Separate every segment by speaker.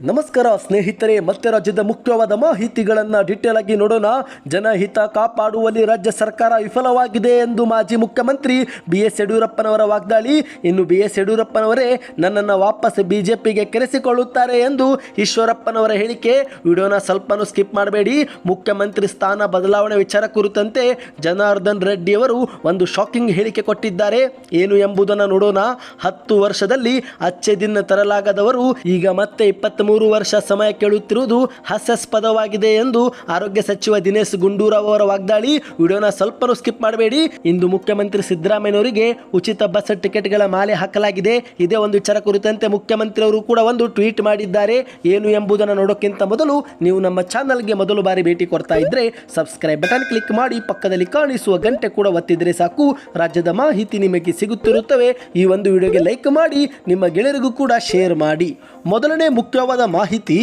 Speaker 1: ನಮಸ್ಕಾರ ಸ್ನೇಹಿತರೆ, ಮತ್ತೆ ರಾಜ್ಯದ ಮುಖ್ಯವಾದ ಮಾಹಿತಿಗಳನ್ನು ಡೀಟೇಲ್ ಆಗಿ ನೋಡೋಣ. ಜನಹಿತ ಕಾಪಾಡುವಲ್ಲಿ ರಾಜ್ಯ ಸರ್ಕಾರ ವಿಫಲವಾಗಿದೆ ಎಂದು ಮಾಜಿ ಮುಖ್ಯಮಂತ್ರಿ ಬಿ ಎಸ್ ಯಡಿಯೂರಪ್ಪನವರ ವಾಗ್ದಾಳಿ. ಇನ್ನು ಬಿ ಎಸ್ ಯಡಿಯೂರಪ್ಪನವರೇ ನನ್ನನ್ನು ವಾಪಸ್ ಬಿಜೆಪಿಗೆ ಕರೆಸಿಕೊಳ್ಳುತ್ತಾರೆ ಎಂದು ಈಶ್ವರಪ್ಪನವರ ಹೇಳಿಕೆ. ವಿಡಿಯೋನ ಸ್ವಲ್ಪನೂ ಸ್ಕಿಪ್ ಮಾಡಬೇಡಿ. ಮುಖ್ಯಮಂತ್ರಿ ಸ್ಥಾನ ಬದಲಾವಣೆ ವಿಚಾರ ಕುರಿತಂತೆ ಜನಾರ್ದನ್ ರೆಡ್ಡಿಯವರು ಒಂದು ಶಾಕಿಂಗ್ ಹೇಳಿಕೆ ಕೊಟ್ಟಿದ್ದಾರೆ. ಏನು ಎಂಬುದನ್ನು ನೋಡೋಣ. ಹತ್ತು ವರ್ಷದಲ್ಲಿ ಅಚ್ಚೆ ದಿನ ತರಲಾಗದವರು ಈಗ ಮತ್ತೆ ಇಪ್ಪತ್ತ್ಮೂರು ವರ್ಷ ಸಮಯ ಕೇಳುತ್ತಿರುವುದು ಹಾಸ್ಯಾಸ್ಪದವಾಗಿದೆ ಎಂದು ಆರೋಗ್ಯ ಸಚಿವ ದಿನೇಶ್ ಗುಂಡೂರಾವ್ ಅವರ ವಾಗ್ದಾಳಿ. ವಿಡಿಯೋನ ಸ್ವಲ್ಪನೂ ಸ್ಕಿಪ್ ಮಾಡಬೇಡಿ. ಇಂದು ಮುಖ್ಯಮಂತ್ರಿ ಸಿದ್ದರಾಮಯ್ಯನವರಿಗೆ ಉಚಿತ ಬಸ್ ಟಿಕೆಟ್ಗಳ ಮಾಲೆ ಹಾಕಲಾಗಿದೆ. ಇದೇ ಒಂದು ವಿಚಾರ ಕುರಿತಂತೆ ಮುಖ್ಯಮಂತ್ರಿ ಅವರು ಕೂಡ ಒಂದು ಟ್ವೀಟ್ ಮಾಡಿದ್ದಾರೆ. ಏನು ಎಂಬುದನ್ನು ನೋಡೋಕ್ಕಿಂತ ಮೊದಲು ನೀವು ನಮ್ಮ ಚಾನಲ್ಗೆ ಮೊದಲು ಬಾರಿ ಭೇಟಿ ಕೊಡ್ತಾ ಇದ್ರೆ ಸಬ್ಸ್ಕ್ರೈಬ್ ಬಟನ್ ಕ್ಲಿಕ್ ಮಾಡಿ ಪಕ್ಕದಲ್ಲಿ ಕಾಣಿಸುವ ಗಂಟೆ ಕೂಡ ಒತ್ತಿದ್ರೆ ಸಾಕು. ರಾಜ್ಯದ ಮಾಹಿತಿ ನಿಮಗೆ ಸಿಗುತ್ತಿರುತ್ತವೆ. ಈ ಒಂದು ವಿಡಿಯೋಗೆ ಲೈಕ್ ಮಾಡಿ, ನಿಮ್ಮ ಗೆಳೆಯರಿಗೂ ಕೂಡ ಶೇರ್ ಮಾಡಿ. ಮೊದಲನೇ ಮುಖ್ಯವಾದ ಮಾಹಿತಿ.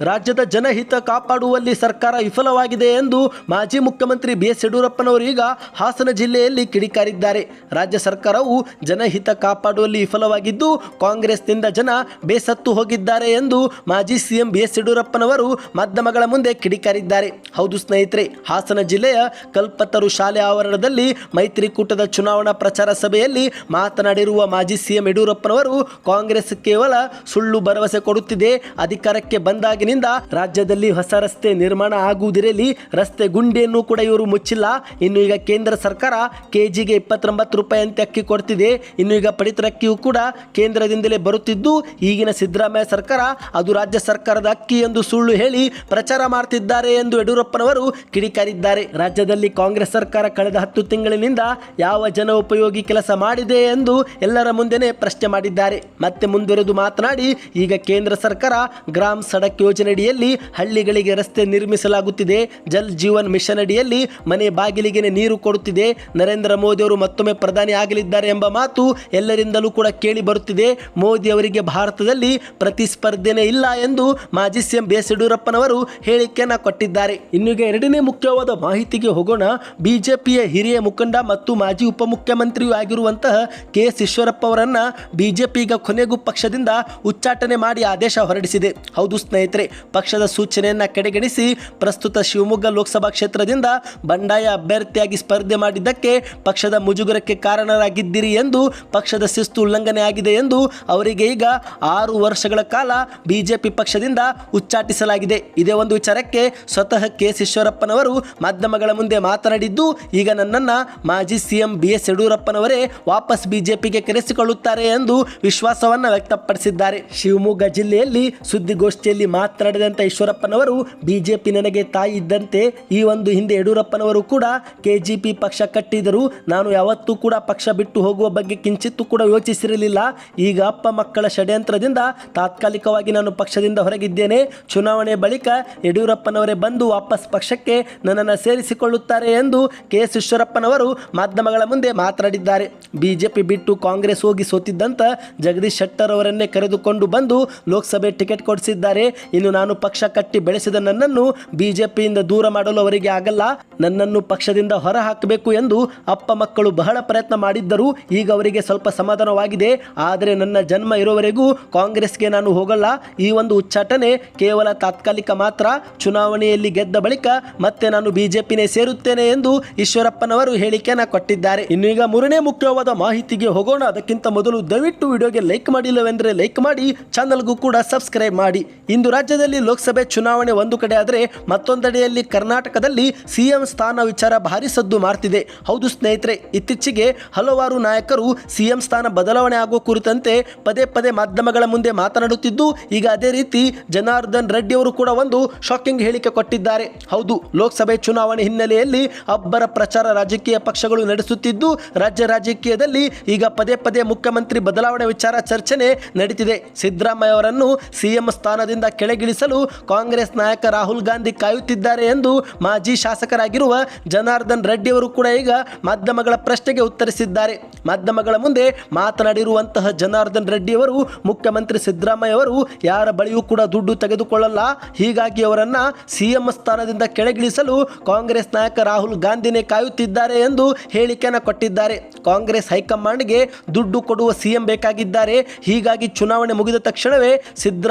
Speaker 1: ರಾಜ್ಯದ ಜನಹಿತ ಕಾಪಾಡುವಲ್ಲಿ ಸರ್ಕಾರ ವಿಫಲವಾಗಿದೆ ಎಂದು ಮಾಜಿ ಮುಖ್ಯಮಂತ್ರಿ ಬಿಎಸ್ ಯಡಿಯೂರಪ್ಪನವರು ಈಗ ಹಾಸನ ಜಿಲ್ಲೆಯಲ್ಲಿ ಕಿಡಿಕಾರಿದ್ದಾರೆ. ರಾಜ್ಯ ಸರ್ಕಾರವು ಜನಹಿತ ಕಾಪಾಡುವಲ್ಲಿ ವಿಫಲವಾಗಿದ್ದು, ಕಾಂಗ್ರೆಸ್ನಿಂದ ಜನ ಬೇಸತ್ತು ಹೋಗಿದ್ದಾರೆ ಎಂದು ಮಾಜಿ ಸಿಎಂ ಬಿಎಸ್ ಯಡಿಯೂರಪ್ಪನವರು ಮಾಧ್ಯಮಗಳ ಮುಂದೆ ಕಿಡಿಕಾರಿದ್ದಾರೆ. ಹೌದು ಸ್ನೇಹಿತರೆ, ಹಾಸನ ಜಿಲ್ಲೆಯ ಕಲ್ಪತರು ಶಾಲೆ ಆವರಣದಲ್ಲಿ ಮೈತ್ರಿಕೂಟದ ಚುನಾವಣಾ ಪ್ರಚಾರ ಸಭೆಯಲ್ಲಿ ಮಾತನಾಡಿರುವ ಮಾಜಿ ಸಿಎಂ ಯಡಿಯೂರಪ್ಪನವರು, ಕಾಂಗ್ರೆಸ್ ಕೇವಲ ಸುಳ್ಳು ಭರವಸೆ ಕೊಡುತ್ತಿದೆ ಅಧಿಕಾರಕ್ಕೆ ಬಂದಾಗಿನಿಂದ ರಾಜ್ಯದಲ್ಲಿ ಹೊಸ ರಸ್ತೆ ನಿರ್ಮಾಣ ಆಗುವುದಿರಲಿ, ರಸ್ತೆ ಗುಂಡಿಯನ್ನು ಕೂಡ ಇವರು ಮುಚ್ಚಿಲ್ಲ. ಇನ್ನು ಈಗ ಕೇಂದ್ರ ಸರ್ಕಾರ ಕೆಜಿಗೆ ಇಪ್ಪತ್ತೊಂಬತ್ತು ರೂಪಾಯಿ ಅಂತ ಅಕ್ಕಿ ಕೊಡ್ತಿದೆ. ಇನ್ನು ಈಗ ಪಡಿತರ ಅಕ್ಕಿಯು ಕೂಡ ಕೇಂದ್ರದಿಂದಲೇ ಬರುತ್ತಿದ್ದು, ಈಗಿನ ಸಿದ್ದರಾಮಯ್ಯ ಸರ್ಕಾರ ಅದು ರಾಜ್ಯ ಸರ್ಕಾರದ ಅಕ್ಕಿ ಎಂದು ಸುಳ್ಳು ಹೇಳಿ ಪ್ರಚಾರ ಮಾಡ್ತಿದ್ದಾರೆ ಎಂದು ಯಡಿಯೂರಪ್ಪನವರು ಕಿಡಿಕಾರಿದ್ದಾರೆ. ರಾಜ್ಯದಲ್ಲಿ ಕಾಂಗ್ರೆಸ್ ಸರ್ಕಾರ ಕಳೆದ ಹತ್ತು ತಿಂಗಳಿನಿಂದ ಯಾವ ಜನ ಉಪಯೋಗಿ ಕೆಲಸ ಮಾಡಿದೆ ಎಂದು ಎಲ್ಲರ ಮುಂದೆನೆ ಪ್ರಶ್ನೆ ಮಾಡಿದ್ದಾರೆ. ಮತ್ತೆ ಮುಂದುವರೆದು ಮಾತನಾಡಿ, ಈಗ ಕೇಂದ್ರ ಸರ್ಕಾರ ಗ್ರಾಮ್ ಸಡಕ್ ಯೋಜನೆಯಡಿಯಲ್ಲಿ ಹಳ್ಳಿಗಳಿಗೆ ರಸ್ತೆ ನಿರ್ಮಿಸಲಾಗುತ್ತಿದೆ. ಜಲ್ ಜೀವನ್ ಮಿಷನ್ ಅಡಿಯಲ್ಲಿ ಮನೆ ಬಾಗಿಲಿಗೆ ನೀರು ಕೊಡುತ್ತಿದೆ. ನರೇಂದ್ರ ಮೋದಿ ಅವರು ಮತ್ತೊಮ್ಮೆ ಪ್ರಧಾನಿ ಆಗಲಿದ್ದಾರೆ ಎಂಬ ಮಾತು ಎಲ್ಲರಿಂದಲೂ ಕೂಡ ಕೇಳಿ ಬರುತ್ತಿದೆ. ಮೋದಿ ಅವರಿಗೆ ಭಾರತದಲ್ಲಿ ಪ್ರತಿಸ್ಪರ್ಧೆನೇ ಇಲ್ಲ ಎಂದು ಮಾಜಿ ಸಿಎಂ ಬಿ ಎಸ್ ಯಡಿಯೂರಪ್ಪನವರು ಹೇಳಿಕೆಯನ್ನು ಕೊಟ್ಟಿದ್ದಾರೆ. ಇನ್ನೀಗ ಎರಡನೇ ಮುಖ್ಯವಾದ ಮಾಹಿತಿಗೆ ಹೋಗೋಣ. ಬಿಜೆಪಿಯ ಹಿರಿಯ ಮುಖಂಡ ಮತ್ತು ಮಾಜಿ ಉಪಮುಖ್ಯಮಂತ್ರಿಯೂ ಆಗಿರುವಂತಹ ಕೆ. ಎಸ್ ಈಶ್ವರಪ್ಪ ಅವರನ್ನ ಬಿಜೆಪಿ ಈಗ ಕೊನೆಗೂ ಪಕ್ಷದಿಂದ ಉಚ್ಚಾಟನೆ ಮಾಡಿ ಆದೇಶ ಹೊರಡಿಸಿದೆ ಹೌದು ಸ್ನೇಹಿತರೆ, ಪಕ್ಷದ ಸೂಚನೆಯನ್ನ ಕಡೆಗಣಿಸಿ, ಪ್ರಸ್ತುತ ಶಿವಮೊಗ್ಗ ಲೋಕಸಭಾ ಕ್ಷೇತ್ರದಿಂದ ಬಂಡಾಯ ಅಭ್ಯರ್ಥಿಯಾಗಿ ಸ್ಪರ್ಧೆ ಮಾಡಿದ್ದಕ್ಕೆ ಪಕ್ಷದ ಮುಜುಗರಕ್ಕೆ ಕಾರಣರಾಗಿದ್ದೀರಿ ಎಂದು, ಪಕ್ಷದ ಶಿಸ್ತು ಉಲ್ಲಂಘನೆ ಆಗಿದೆ ಎಂದು ಅವರಿಗೆ ಈಗ ಆರು ವರ್ಷಗಳ ಕಾಲ ಬಿಜೆಪಿ ಪಕ್ಷದಿಂದ ಉಚ್ಚಾಟಿಸಲಾಗಿದೆ. ಇದೇ ಒಂದು ವಿಚಾರಕ್ಕೆ ಸ್ವತಃ ಕೆ ಈಶ್ವರಪ್ಪನವರು ಮಾಧ್ಯಮಗಳ ಮುಂದೆ ಮಾತನಾಡಿದ್ದು, ಈಗ ನನ್ನನ್ನು ಮಾಜಿ ಸಿಎಂ ಬಿ ಎಸ್ ಯಡಿಯೂರಪ್ಪನವರೇ ವಾಪಸ್ ಬಿಜೆಪಿಗೆ ಕರೆಸಿಕೊಳ್ಳುತ್ತಾರೆ ಎಂದು ವಿಶ್ವಾಸವನ್ನು ವ್ಯಕ್ತಪಡಿಸಿದ್ದಾರೆ. ಶಿವಮೊಗ್ಗ ಜಿಲ್ಲೆಯಲ್ಲಿ ಸುದ್ದಿಗೋಷ್ಠಿಯಲ್ಲಿ ಮಾತನಾಡಿದಂತ ಈಶ್ವರಪ್ಪನವರು, ಬಿಜೆಪಿ ನನಗೆ ತಾಯಿ ಇದ್ದಂತೆ ಈ ಒಂದು ಹಿಂದೆ ಯಡಿಯೂರಪ್ಪನವರು ಕೂಡ ಕೆಜಿಪಿ ಪಕ್ಷ ಕಟ್ಟಿದರು ನಾನು ಯಾವತ್ತೂ ಕೂಡ ಪಕ್ಷ ಬಿಟ್ಟು ಹೋಗುವ ಬಗ್ಗೆ ಕಿಂಚಿತ್ತೂ ಕೂಡ ಯೋಚಿಸಿರಲಿಲ್ಲ. ಈಗ ಅಪ್ಪ ಮಕ್ಕಳ ಷಡ್ಯಂತ್ರದಿಂದ ತಾತ್ಕಾಲಿಕವಾಗಿ ನಾನು ಪಕ್ಷದಿಂದ ಹೊರಗಿದ್ದೇನೆ. ಚುನಾವಣೆ ಬಳಿಕ ಯಡಿಯೂರಪ್ಪನವರೇ ಬಂದು ವಾಪಸ್ ಪಕ್ಷಕ್ಕೆ ನನ್ನನ್ನು ಸೇರಿಸಿಕೊಳ್ಳುತ್ತಾರೆ ಎಂದು ಕೆ. ಎಸ್ ಈಶ್ವರಪ್ಪನವರು ಮಾಧ್ಯಮಗಳ ಮುಂದೆ ಮಾತನಾಡಿದ್ದಾರೆ. ಬಿಜೆಪಿ ಬಿಟ್ಟು ಕಾಂಗ್ರೆಸ್ ಹೋಗಿ ಸೋತಿದ್ದಂತ ಜಗದೀಶ್ ಶೆಟ್ಟರ್ ಅವರನ್ನೇ ಕರೆದುಕೊಂಡು ಬಂದು ಲೋಕಸಭೆ ಟಿಕೆಟ್ ಕೊಡಿಸಿದ್ದಾರೆ. ಇನ್ನು ನಾನು ಪಕ್ಷ ಕಟ್ಟಿ ಬೆಳೆಸಿದ ನನ್ನನ್ನು ಬಿಜೆಪಿಯಿಂದ ದೂರ ಮಾಡಲು ಅವರಿಗೆ ಆಗಲ್ಲ. ನನ್ನನ್ನು ಪಕ್ಷದಿಂದ ಹೊರ ಹಾಕಬೇಕು ಎಂದು ಅಪ್ಪ ಮಕ್ಕಳು ಬಹಳ ಪ್ರಯತ್ನ ಮಾಡಿದ್ದರು. ಈಗ ಅವರಿಗೆ ಸ್ವಲ್ಪ ಸಮಾಧಾನವಾಗಿದೆ. ಆದರೆ ನನ್ನ ಜನ್ಮ ಇರುವವರೆಗೂ ಕಾಂಗ್ರೆಸ್ಗೆ ನಾನು ಹೋಗಲ್ಲ. ಈ ಒಂದು ಉಚ್ಚಾಟನೆ ಕೇವಲ ತಾತ್ಕಾಲಿಕ ಮಾತ್ರ. ಚುನಾವಣೆಯಲ್ಲಿ ಗೆದ್ದ ಬಳಿಕ ಮತ್ತೆ ನಾನು ಬಿಜೆಪಿನೇ ಸೇರುತ್ತೇನೆ ಎಂದು ಈಶ್ವರಪ್ಪನವರು ಹೇಳಿಕೆಯನ್ನು ಕೊಟ್ಟಿದ್ದಾರೆ. ಇನ್ನು ಈಗ ಮೂರನೇ ಮುಖ್ಯವಾದ ಮಾಹಿತಿಗೆ ಹೋಗೋಣ. ಅದಕ್ಕಿಂತ ಮೊದಲು ದಯವಿಟ್ಟು ವಿಡಿಯೋಗೆ ಲೈಕ್ ಮಾಡಿಲ್ಲವೆಂದರೆ ಲೈಕ್ ಮಾಡಿ. ಚಾನಲ್ಗೂ ಕೂಡ ಸಬ್ಸ್ಕ್ರೈಬ್ ಮಾಡಿ. ಇಂದು ರಾಜ್ಯದಲ್ಲಿ ಲೋಕಸಭೆ ಚುನಾವಣೆ ಒಂದು ಕಡೆ ಆದರೆ ಮತ್ತೊಂದೆಡೆಯಲ್ಲಿ ಕರ್ನಾಟಕದಲ್ಲಿ ಸಿಎಂ ಸ್ಥಾನ ವಿಚಾರ ಭಾರಿ ಸದ್ದು ಮಾಡ್ತಿದೆ ಹೌದು ಸ್ನೇಹಿತರೆ, ಇತ್ತೀಚೆಗೆ ಹಲವಾರು ನಾಯಕರು ಸಿಎಂ ಸ್ಥಾನ ಬದಲಾವಣೆ ಆಗುವ ಕುರಿತಂತೆ ಪದೇ ಪದೇ ಮಾಧ್ಯಮಗಳ ಮುಂದೆ ಮಾತನಾಡುತ್ತಿದ್ದು, ಈಗ ಅದೇ ರೀತಿ ಜನಾರ್ದನ್ ರೆಡ್ಡಿ ಅವರು ಕೂಡ ಒಂದು ಶಾಕಿಂಗ್ ಹೇಳಿಕೆ ಕೊಟ್ಟಿದ್ದಾರೆ. ಹೌದು, ಲೋಕಸಭೆ ಚುನಾವಣೆ ಹಿನ್ನೆಲೆಯಲ್ಲಿ ಅಬ್ಬರ ಪ್ರಚಾರ ರಾಜಕೀಯ ಪಕ್ಷಗಳು ನಡೆಸುತ್ತಿದ್ದು, ರಾಜ್ಯ ರಾಜಕೀಯದಲ್ಲಿ ಈಗ ಪದೇ ಪದೇ ಮುಖ್ಯಮಂತ್ರಿ ಬದಲಾವಣೆ ವಿಚಾರ ಚರ್ಚನೆ ನಡೀತಿದೆ. ಸಿದ್ದರಾಮಯ್ಯ ಅವರನ್ನು ಸಿಎಂ ಸ್ಥಾನದಿಂದ ಕೆಳಗಿಳಿಸಲು ಕಾಂಗ್ರೆಸ್ ನಾಯಕ ರಾಹುಲ್ ಗಾಂಧಿ ಕಾಯುತ್ತಿದ್ದಾರೆ ಎಂದು ಮಾಜಿ ಶಾಸಕರಾಗಿರುವ ಜನಾರ್ದನ್ ರೆಡ್ಡಿ ಅವರು ಕೂಡ ಈಗ ಮಾಧ್ಯಮಗಳ ಪ್ರಶ್ನೆಗೆ ಉತ್ತರಿಸಿದ್ದಾರೆ. ಮಾಧ್ಯಮಗಳ ಮುಂದೆ ಮಾತನಾಡಿರುವಂತಹ ಜನಾರ್ದನ್ ರೆಡ್ಡಿ ಅವರು, ಮುಖ್ಯಮಂತ್ರಿ ಸಿದ್ದರಾಮಯ್ಯ ಅವರು ಯಾರ ಬಳಿಯೂ ಕೂಡ ದುಡ್ಡು ತೆಗೆದುಕೊಳ್ಳಲ್ಲ. ಹೀಗಾಗಿ ಅವರನ್ನ ಸಿಎಂ ಸ್ಥಾನದಿಂದ ಕೆಳಗಿಳಿಸಲು ಕಾಂಗ್ರೆಸ್ ನಾಯಕ ರಾಹುಲ್ ಗಾಂಧಿನೇ ಕಾಯುತ್ತಿದ್ದಾರೆ ಎಂದು ಹೇಳಿಕೆಯನ್ನು ಕೊಟ್ಟಿದ್ದಾರೆ. ಕಾಂಗ್ರೆಸ್ ಹೈಕಮಾಂಡ್ಗೆ ದುಡ್ಡು ಕೊಡುವ ಸಿಎಂ ಬೇಕಾಗಿದ್ದಾರೆ. ಹೀಗಾಗಿ ಚುನಾವಣೆ ಮುಗಿದ ತಕ್ಷಣವೇ ತಕ್ಷಣವೇ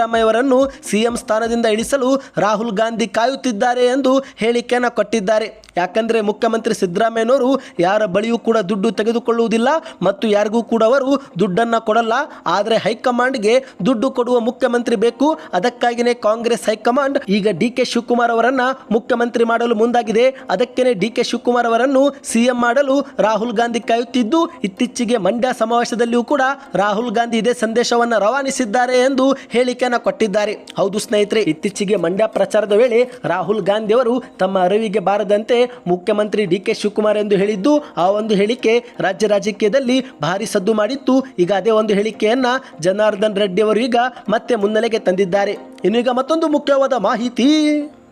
Speaker 1: ಸಿದ್ದರಾಮಯ್ಯವರನ್ನು ಸಿಎಂ ಸ್ಥಾನದಿಂದ ಇಳಿಸಲು ರಾಹುಲ್ ಗಾಂಧಿ ಕಾಯುತ್ತಿದ್ದಾರೆ ಎಂದು ಹೇಳಿಕೆಯನ್ನು ಕೊಟ್ಟಿದ್ದಾರೆ. ಯಾಕಂದರೆ ಮುಖ್ಯಮಂತ್ರಿ ಸಿದ್ದರಾಮಯ್ಯನವರು ಯಾರ ಬಳಿಯೂ ಕೂಡ ದುಡ್ಡು ತೆಗೆದುಕೊಳ್ಳುವುದಿಲ್ಲ ಮತ್ತು ಯಾರಿಗೂ ಕೂಡ ಅವರು ದುಡ್ಡನ್ನು ಕೊಡಲ್ಲ. ಆದರೆ ಹೈಕಮಾಂಡ್ಗೆ ದುಡ್ಡು ಕೊಡುವ ಮುಖ್ಯಮಂತ್ರಿ ಬೇಕು. ಅದಕ್ಕಾಗಿಯೇ ಕಾಂಗ್ರೆಸ್ ಹೈಕಮಾಂಡ್ ಈಗ ಡಿ ಕೆ ಶಿವಕುಮಾರ್ ಅವರನ್ನ ಮುಖ್ಯಮಂತ್ರಿ ಮಾಡಲು ಮುಂದಾಗಿದೆ. ಅದಕ್ಕೇನೆ ಡಿ ಕೆ ಶಿವಕುಮಾರ್ ಅವರನ್ನು ಸಿಎಂ ಮಾಡಲು ರಾಹುಲ್ ಗಾಂಧಿ ಕಾಯುತ್ತಿದ್ದು, ಇತ್ತೀಚೆಗೆ ಮಂಡ್ಯ ಸಮಾವೇಶದಲ್ಲಿಯೂ ಕೂಡ ರಾಹುಲ್ ಗಾಂಧಿ ಇದೇ ಸಂದೇಶವನ್ನು ರವಾನಿಸಿದ್ದಾರೆ ಎಂದು ಕೊಟ್ಟಿದ್ದಾರೆ. ಹೌದು ಸ್ನೇಹಿತರೆ, ಇತ್ತೀಚೆಗೆ ಮಂಡ್ಯ ಪ್ರಚಾರದ ವೇಳೆ ರಾಹುಲ್ ಗಾಂಧಿ ಅವರು ತಮ್ಮ ಅರಿವಿಗೆ ಬಾರದಂತೆ ಮುಖ್ಯಮಂತ್ರಿ ಡಿ ಕೆ ಶಿವಕುಮಾರ್ ಎಂದು ಹೇಳಿದ್ದು, ಆ ಒಂದು ಹೇಳಿಕೆ ರಾಜ್ಯ ರಾಜಕೀಯದಲ್ಲಿ ಭಾರಿ ಸದ್ದು ಮಾಡಿತ್ತು. ಈಗ ಅದೇ ಒಂದು ಹೇಳಿಕೆಯನ್ನ ಜನಾರ್ದನ್ ರೆಡ್ಡಿ ಅವರು ಈಗ ಮತ್ತೆ ಮುನ್ನೆಲೆಗೆ ತಂದಿದ್ದಾರೆ. ಇನ್ನು ಈಗ ಮತ್ತೊಂದು ಮುಖ್ಯವಾದ ಮಾಹಿತಿ.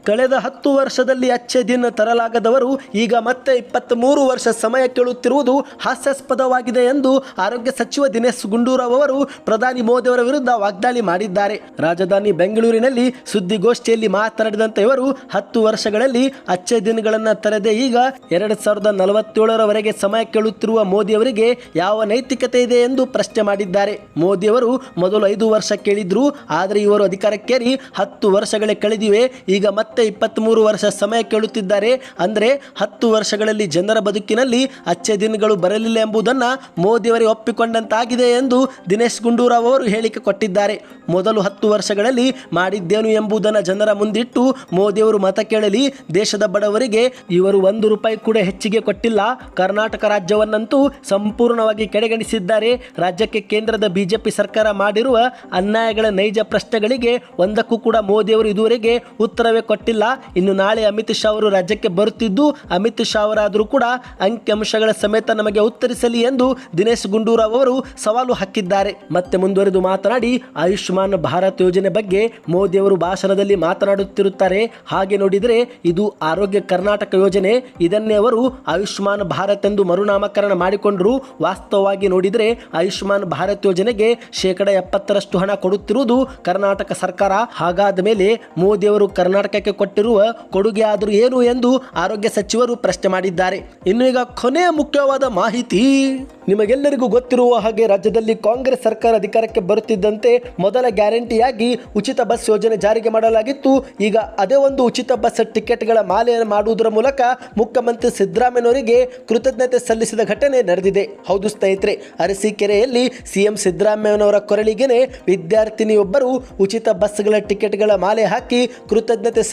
Speaker 1: ಕಳೆದ ಹತ್ತು ವರ್ಷದಲ್ಲಿ ಅಚ್ಚೆ ದಿನ ತರಲಾಗದವರು ಈಗ ಮತ್ತೆ ಇಪ್ಪತ್ತ್ ಮೂರು ವರ್ಷ ಸಮಯ ಕೇಳುತ್ತಿರುವುದು ಹಾಸ್ಯಾಸ್ಪದವಾಗಿದೆ ಎಂದು ಆರೋಗ್ಯ ಸಚಿವ ದಿನೇಶ್ ಗುಂಡೂರಾವ್ ಅವರು ಪ್ರಧಾನಿ ಮೋದಿಯವರ ವಿರುದ್ಧ ವಾಗ್ದಾಳಿ ಮಾಡಿದ್ದಾರೆ. ರಾಜಧಾನಿ ಬೆಂಗಳೂರಿನಲ್ಲಿ ಸುದ್ದಿಗೋಷ್ಠಿಯಲ್ಲಿ ಮಾತನಾಡಿದಂತೆ ಇವರು ಹತ್ತು ವರ್ಷಗಳಲ್ಲಿ ಅಚ್ಚೆ ದಿನಗಳನ್ನು ತರದೆ ಈಗ ಎರಡು ಸಾವಿರದ ನಲವತ್ತೇಳರವರೆಗೆ ಸಮಯ ಕೇಳುತ್ತಿರುವ ಮೋದಿ ಅವರಿಗೆ ಯಾವ ನೈತಿಕತೆ ಇದೆ ಎಂದು ಪ್ರಶ್ನೆ ಮಾಡಿದ್ದಾರೆ. ಮೋದಿಯವರು ಮೊದಲು ಐದು ವರ್ಷ ಕೇಳಿದ್ರು, ಆದರೆ ಇವರು ಅಧಿಕಾರಕ್ಕೇರಿ ಹತ್ತು ವರ್ಷಗಳೇ ಕಳೆದಿವೆ, ಈಗ ಮತ್ತೆ ಇಪ್ಪತ್ತ್ಮೂರು ವರ್ಷ ಸಮಯ ಕೇಳುತ್ತಿದ್ದಾರೆ. ಅಂದರೆ ಹತ್ತು ವರ್ಷಗಳಲ್ಲಿ ಜನರ ಬದುಕಿನಲ್ಲಿ ಅಚ್ಚೆ ದಿನಗಳು ಬರಲಿಲ್ಲ ಎಂಬುದನ್ನು ಮೋದಿಯವರೇ ಒಪ್ಪಿಕೊಂಡಂತಾಗಿದೆ ಎಂದು ದಿನೇಶ್ ಗುಂಡೂರಾವ್ ಅವರು ಹೇಳಿಕೆ ಕೊಟ್ಟಿದ್ದಾರೆ. ಮೊದಲು ಹತ್ತು ವರ್ಷಗಳಲ್ಲಿ ಮಾಡಿದ್ದೇನು ಎಂಬುದನ್ನು ಜನರ ಮುಂದಿಟ್ಟು ಮೋದಿಯವರು ಮತ ಕೇಳಲಿ. ದೇಶದ ಬಡವರಿಗೆ ಇವರು ಒಂದು ರೂಪಾಯಿ ಕೂಡ ಹೆಚ್ಚಿಗೆ ಕೊಟ್ಟಿಲ್ಲ. ಕರ್ನಾಟಕ ರಾಜ್ಯವನ್ನಂತೂ ಸಂಪೂರ್ಣವಾಗಿ ಕಡೆಗಣಿಸಿದ್ದಾರೆ. ರಾಜ್ಯಕ್ಕೆ ಕೇಂದ್ರದ ಬಿಜೆಪಿ ಸರ್ಕಾರ ಮಾಡಿರುವ ಅನ್ಯಾಯಗಳ ನೈಜ ಪ್ರಶ್ನೆಗಳಿಗೆ ಒಂದಕ್ಕೂ ಕೂಡ ಮೋದಿಯವರು ಇದುವರೆಗೆ ಉತ್ತರವೇ ಕೊಟ್ಟಿಲ್ಲ ಇನ್ನು ನಾಳೆ ಅಮಿತ್ ಶಾ ಅವರು ರಾಜ್ಯಕ್ಕೆ ಬರುತ್ತಿದ್ದು, ಅಮಿತ್ ಶಾ ಅವರಾದರೂ ಕೂಡ ಅಂಕಿಅಂಶಗಳ ಸಮೇತ ನಮಗೆ ಉತ್ತರಿಸಲಿ ಎಂದು ದಿನೇಶ್ ಗುಂಡೂರಾವ್ ಅವರು ಸವಾಲು ಹಾಕಿದ್ದಾರೆ. ಮತ್ತೆ ಮುಂದುವರೆದು ಮಾತನಾಡಿ, ಆಯುಷ್ಮಾನ್ ಭಾರತ್ ಯೋಜನೆ ಬಗ್ಗೆ ಮೋದಿ ಅವರು ಭಾಷಣದಲ್ಲಿ ಮಾತನಾಡುತ್ತಿರುತ್ತಾರೆ. ಹಾಗೆ ನೋಡಿದರೆ ಇದು ಆರೋಗ್ಯ ಕರ್ನಾಟಕ ಯೋಜನೆ. ಇದನ್ನೇ ಅವರು ಆಯುಷ್ಮಾನ್ ಭಾರತ್ ಎಂದು ಮರುನಾಮಕರಣ ಮಾಡಿಕೊಂಡರು. ವಾಸ್ತವವಾಗಿ ನೋಡಿದರೆ ಆಯುಷ್ಮಾನ್ ಭಾರತ್ ಯೋಜನೆಗೆ ಶೇಕಡ ಎಪ್ಪತ್ತರಷ್ಟು ಹಣ ಕೊಡುತ್ತಿರುವುದು ಕರ್ನಾಟಕ ಸರ್ಕಾರ. ಹಾಗಾದ ಮೇಲೆ ಮೋದಿ ಅವರು ಕೊಟ್ಟಿರುವ ಕೊಡುಗೆ ಆದರೂ ಏನು ಎಂದು ಆರೋಗ್ಯ ಸಚಿವರು ಪ್ರಶ್ನೆ ಮಾಡಿದ್ದಾರೆ. ಇನ್ನು ಈಗ ಕೊನೆಯ ಮುಖ್ಯವಾದ ಮಾಹಿತಿ. ನಿಮಗೆಲ್ಲರಿಗೂ ಗೊತ್ತಿರುವ ಹಾಗೆ ರಾಜ್ಯದಲ್ಲಿ ಕಾಂಗ್ರೆಸ್ ಸರ್ಕಾರ ಅಧಿಕಾರಕ್ಕೆ ಬರುತ್ತಿದ್ದಂತೆ ಮೊದಲ ಗ್ಯಾರಂಟಿಯಾಗಿ ಉಚಿತ ಬಸ್ ಯೋಜನೆ ಜಾರಿಗೆ ಮಾಡಲಾಗಿತ್ತು. ಈಗ ಅದೇ ಒಂದು ಉಚಿತ ಬಸ್ ಟಿಕೆಟ್ಗಳ ಮಾಲೆಯನ್ನು ಮಾಡುವುದರ ಮೂಲಕ ಮುಖ್ಯಮಂತ್ರಿ ಸಿದ್ದರಾಮಯ್ಯನವರಿಗೆ ಕೃತಜ್ಞತೆ ಸಲ್ಲಿಸಿದ ಘಟನೆ ನಡೆದಿದೆ. ಹೌದು ಸ್ನೇಹಿತರೆ, ಅರಸೀಕೆರೆಯಲ್ಲಿ ಸಿಎಂ ಸಿದ್ದರಾಮಯ್ಯನವರ ಕೊರಳಿಗೆನೆ ವಿದ್ಯಾರ್ಥಿನಿಯೊಬ್ಬರು ಉಚಿತ ಬಸ್ಗಳ ಟಿಕೆಟ್ಗಳ ಮಾಲೆ ಹಾಕಿ ಕೃತಜ್ಞತೆ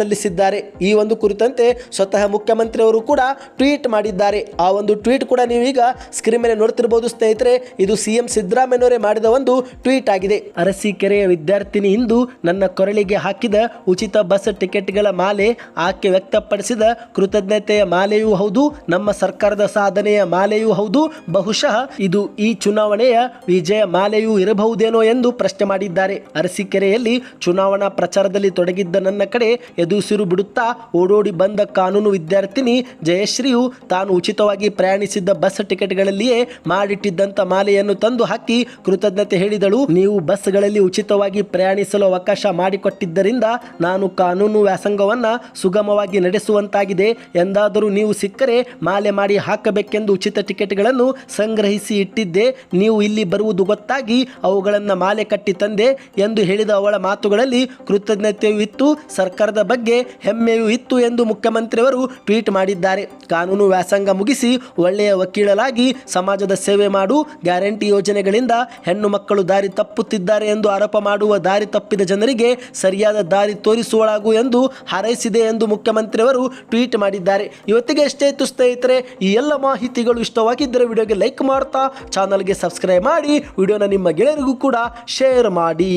Speaker 1: ಈ ಒಂದು ಕುರಿತಂತೆ ಸ್ವತಃ ಮುಖ್ಯಮಂತ್ರಿಯವರು ಕೂಡ ಟ್ವೀಟ್ ಮಾಡಿದ್ದಾರೆ. ಆ ಒಂದು ಟ್ವೀಟ್ ಕೂಡ ನೀವೀಗ ಸ್ಕ್ರೀನ್ ಮೇಲೆ ನೋಡ್ತಿರ್ಬೋದು ಸ್ನೇಹಿತರೆ. ಇದು ಸಿಎಂ ಸಿದ್ದರಾಮಯ್ಯವರೇ ಮಾಡಿದ ಒಂದು ಟ್ವೀಟ್ ಆಗಿದೆ. ಅರಸೀಕೆರೆಯ ವಿದ್ಯಾರ್ಥಿನಿ ಇಂದು ನನ್ನ ಕೊರಳಿಗೆ ಹಾಕಿದ ಉಚಿತ ಬಸ್ ಟಿಕೆಟ್ಗಳ ಮಾಲೆ ಆಕೆ ವ್ಯಕ್ತಪಡಿಸಿದ ಕೃತಜ್ಞತೆಯ ಮಾಲೆಯೂ ಹೌದು, ನಮ್ಮ ಸರ್ಕಾರದ ಸಾಧನೆಯ ಮಾಲೆಯೂ ಹೌದು. ಬಹುಶಃ ಇದು ಈ ಚುನಾವಣೆಯ ವಿಜಯ ಮಾಲೆಯೂ ಇರಬಹುದೇನೋ ಎಂದು ಪ್ರಶ್ನೆ ಮಾಡಿದ್ದಾರೆ. ಅರಸೀಕೆರೆಯಲ್ಲಿ ಚುನಾವಣಾ ಪ್ರಚಾರದಲ್ಲಿ ತೊಡಗಿದ್ದ ನನ್ನ ಕಡೆ ಎದುಸಿರು ಬಿಡುತ್ತಾ ಓಡೋಡಿ ಬಂದ ಕಾನೂನು ವಿದ್ಯಾರ್ಥಿನಿ ಜಯಶ್ರೀಯು ತಾನು ಉಚಿತವಾಗಿ ಪ್ರಯಾಣಿಸಿದ್ದ ಬಸ್ ಟಿಕೆಟ್ಗಳಲ್ಲಿಯೇ ಮಾಡಿಟ್ಟಿದ್ದಂಥ ಮಾಲೆಯನ್ನು ತಂದು ಹಾಕಿ ಕೃತಜ್ಞತೆ ಹೇಳಿದಳು. ನೀವು ಬಸ್ಗಳಲ್ಲಿ ಉಚಿತವಾಗಿ ಪ್ರಯಾಣಿಸಲು ಅವಕಾಶ ಮಾಡಿಕೊಟ್ಟಿದ್ದರಿಂದ ನಾನು ಕಾನೂನು ವ್ಯಾಸಂಗವನ್ನು ಸುಗಮವಾಗಿ ನಡೆಸುವಂತಾಗಿದೆ. ಎಂದಾದರೂ ನೀವು ಸಿಕ್ಕರೆ ಮಾಲೆ ಮಾಡಿ ಹಾಕಬೇಕೆಂದು ಉಚಿತ ಟಿಕೆಟ್ಗಳನ್ನು ಸಂಗ್ರಹಿಸಿ ಇಟ್ಟಿದ್ದೆ. ನೀವು ಇಲ್ಲಿ ಬರುವುದು ಗೊತ್ತಾಗಿ ಅವುಗಳನ್ನು ಮಾಲೆ ಕಟ್ಟಿ ತಂದೆ ಎಂದು ಹೇಳಿದ ಅವಳ ಮಾತುಗಳಲ್ಲಿ ಕೃತಜ್ಞತೆಯೂ ಇತ್ತು. ಸರ್ಕಾರದ ಬಗ್ಗೆ ಹೆಮ್ಮೆಯೂ ಇತ್ತು ಎಂದು ಮುಖ್ಯಮಂತ್ರಿಯವರು ಟ್ವೀಟ್ ಮಾಡಿದ್ದಾರೆ. ಕಾನೂನು ವ್ಯಾಸಂಗ ಮುಗಿಸಿ ಒಳ್ಳೆಯ ವಕೀಲರಾಗಿ ಸಮಾಜದ ಸೇವೆ ಮಾಡು, ಗ್ಯಾರಂಟಿ ಯೋಜನೆಗಳಿಂದ ಹೆಣ್ಣು ಮಕ್ಕಳು ದಾರಿ ತಪ್ಪುತ್ತಿದ್ದಾರೆ ಎಂದು ಆರೋಪ ಮಾಡುವ ದಾರಿ ತಪ್ಪಿದ ಜನರಿಗೆ ಸರಿಯಾದ ದಾರಿ ತೋರಿಸುವಳಾಗು ಎಂದು ಹಾರೈಸಿದೆ ಎಂದು ಮುಖ್ಯಮಂತ್ರಿಯವರು ಟ್ವೀಟ್ ಮಾಡಿದ್ದಾರೆ. ಇವತ್ತಿಗೆ ಎಷ್ಟೇ ಇತ್ತು ಸ್ನೇಹಿತರೆ, ಈ ಎಲ್ಲ ಮಾಹಿತಿಗಳು ಇಷ್ಟವಾಗಿದ್ದರೆ ವಿಡಿಯೋಗೆ ಲೈಕ್ ಮಾಡ್ತಾ, ಚಾನಲ್ಗೆ ಸಬ್ಸ್ಕ್ರೈಬ್ ಮಾಡಿ, ವಿಡಿಯೋನ ನಿಮ್ಮ ಗೆಳೆಯರಿಗೂ ಕೂಡ ಶೇರ್ ಮಾಡಿ.